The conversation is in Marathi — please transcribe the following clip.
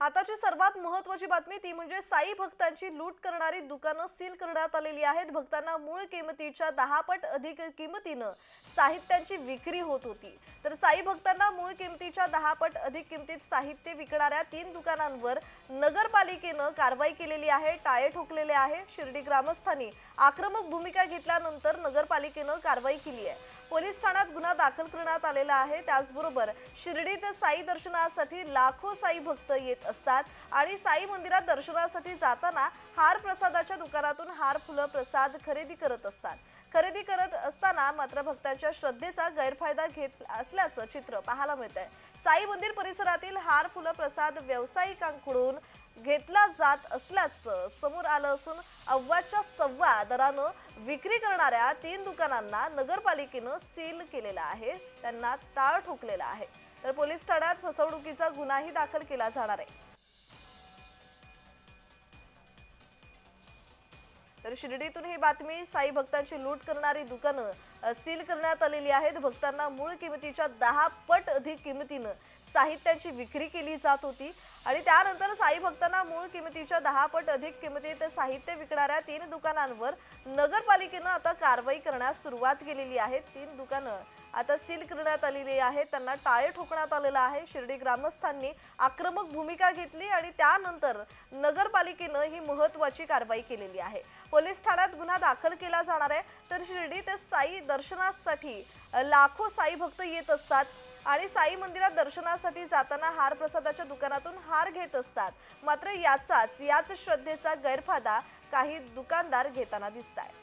आताची सर्वात महत्वाची बातमी ती म्हणजे साई भक्तांची लूट करणारी दुकानं सील करण्यात आलेली आहेत. भक्तांना मूळ किमतीच्या दहा पट अधिक किमतीनं साहित्यांची विक्री होत होती. तर साई भक्तांना मूळ किमतीच्या दहा पट अधिक किमतीत साहित्य विकणाऱ्या तीन दुकानांवर नगरपालिकेनं कारवाई केलेली आहे टाळे ठोकलेले आहे. शिर्डी ग्रामस्थांनी आक्रमक भूमिका घेतल्यानंतर नगरपालिकेनं कारवाई केली आहे. पोलीस ठाण्यात गुन्हा दाखल करण्यात आलेला आहे. त्याचबरोबर शिर्डीत साई दर्शनासाठी लाखो साई भक्त येत असतात आणि साई मंदिरात दर्शनासाठी जाताना हार प्रसादाच्या दुकानातून हार फुलं प्रसाद खरेदी करत असतात. खरेदी करत असताना मात्र भक्तांच्या श्रद्धेचा गैरफायदा घेत असल्याचं चित्र पाहायला मिळत आहे साई मंदिर परिसरातील हार फुलं प्रसाद व्यावसायिकांकडून घेतला जात असल्याचं समोर आलं असून अव्वाच्या सव्वा दरानं विक्री करणाऱ्या तीन दुकानांना नगरपालिकेनं सील केलेलं आहे. त्यांना टाळ ठोकलेला आहे. तर पोलीस ठाण्यात फसवणुकीचा गुन्हाही दाखल केला जाणार आहे. तर शिर्डीतून ही बातमी साई भक्तांची लूट करणारी दुकानं सील करण्यात आलेली आहेत. भक्तांना मूळ किमतीच्या दहा पट अधिक किमतीनं साहित्याची विक्री केली जात होती. आणि त्यानंतर साई भक्तांना मूळ किमतीच्या दहा पट अधिक किमतीत साहित्य विकणाऱ्या तीन दुकानांवर नगरपालिकेनं आता कारवाई करण्यास सुरुवात केलेली आहे. तीन दुकानं आता सील करण्यात आलेली आहे त्यांना टाळे ठोकण्यात आलेलं आहे. शिर्डी ग्रामस्थांनी आक्रमक भूमिका घेतली आणि त्यानंतर नगरपालिकेनं ही महत्वाची कारवाई केलेली आहे. पोलीस ठाण्यात गुन्हा दाखल केला जाणार आहे तर शिर्डी ते साई दर्शनासाठी लाखो साई भक्त येत असतात आणि साई मंदिरात दर्शनासाठी जाताना हार प्रसादाच्या दुकानातून हार घेत असतात. मात्र याचाच याच श्रद्धेचा गैरफायदा काही दुकानदार घेताना दिसत आहेत